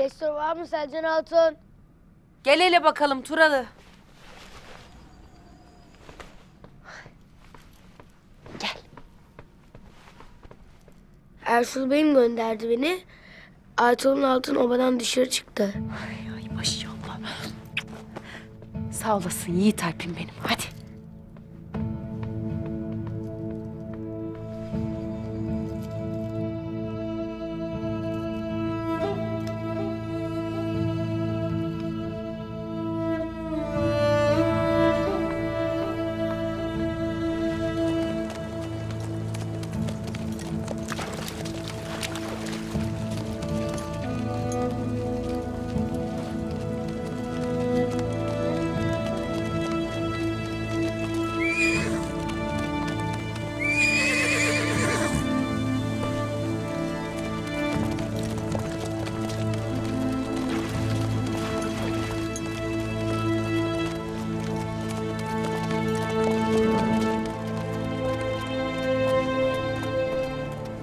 Destur var mı Selcan Hatun? Gel hele bakalım Turalı. Gel. Ersul Bey'im gönderdi beni. Aytol'un altın obadan dışarı çıktı. Ay, ay maşallah. Sağ olasın Yiğit Alp'im benim. Hadi.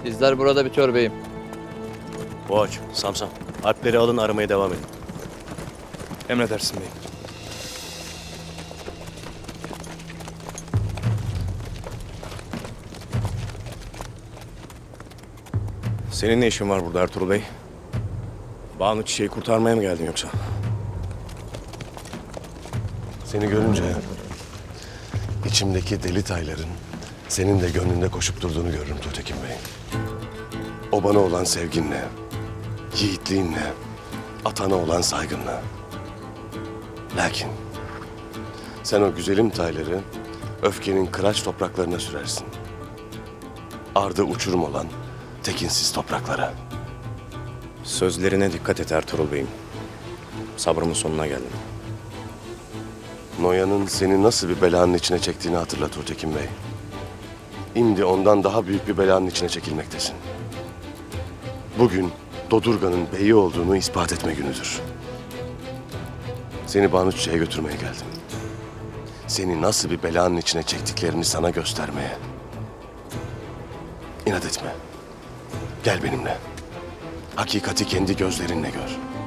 İzler burada bitiyor beyim. Boğaç, Samsam. Alpleri alın aramaya devam edin. Emredersin beyim. Senin ne işin var burada Ertuğrul Bey? Banu Çiçeği kurtarmaya mı geldin yoksa? Seni görünce içimdeki deli tayların senin de gönlünde koşup durduğunu görürüm Tuğtekin Bey. O bana olan sevginle, yiğitliğinle, atana olan saygınla. Lakin sen o güzelim tayları öfkenin kıraç topraklarına sürersin. Ardı uçurum olan tekinsiz topraklara. Sözlerine dikkat et Ertuğrul Bey'im. Sabrımın sonuna geldim. Noyan'ın seni nasıl bir belanın içine çektiğini hatırla Tuğtekin Bey. Şimdi ondan daha büyük bir belanın içine çekilmektesin. Bugün Dodurga'nın beyi olduğunu ispat etme günüdür. Seni Banu götürmeye geldim. Seni nasıl bir belanın içine çektiklerini sana göstermeye. İnat etme. Gel benimle. Hakikati kendi gözlerinle gör.